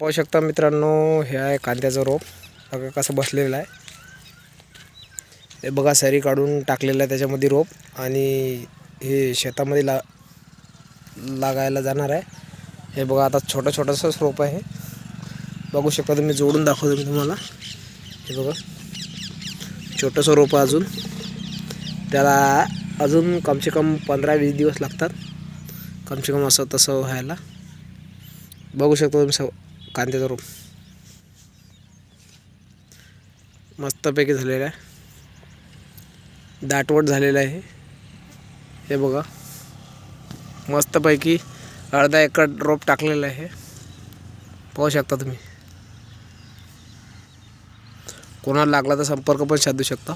पाहू शकता मित्रांनो हे आहे कांद्याचं रोप. बघा कसं बसलेलं आहे. हे बघा सरी काढून टाकलेलं आहे त्याच्यामध्ये रोप आणि हे शेतामध्ये ला लागायला जाणार आहे. हे बघा आता छोटं छोटंसंच रोप आहे. बघू शकता तुम्ही जोडून दाखवतो मी तुम्हाला. हे बघा छोटंसं रोप आहे अजून. त्याला अजून कमसे कम पंधरा वीस दिवस लागतात. कमसे कम असं तसं व्हायला. बघू शकता तुम्ही सव कांद्याचं रोप. मस्तपैकी झालेलं आहे. दाटवट झालेलं आहे. हे बघा. मस्तपैकी अर्धा एकर रोप टाकलेलं आहे. पाहू शकता तुम्ही. कोणाला लागला तर संपर्क पण साधू शकता.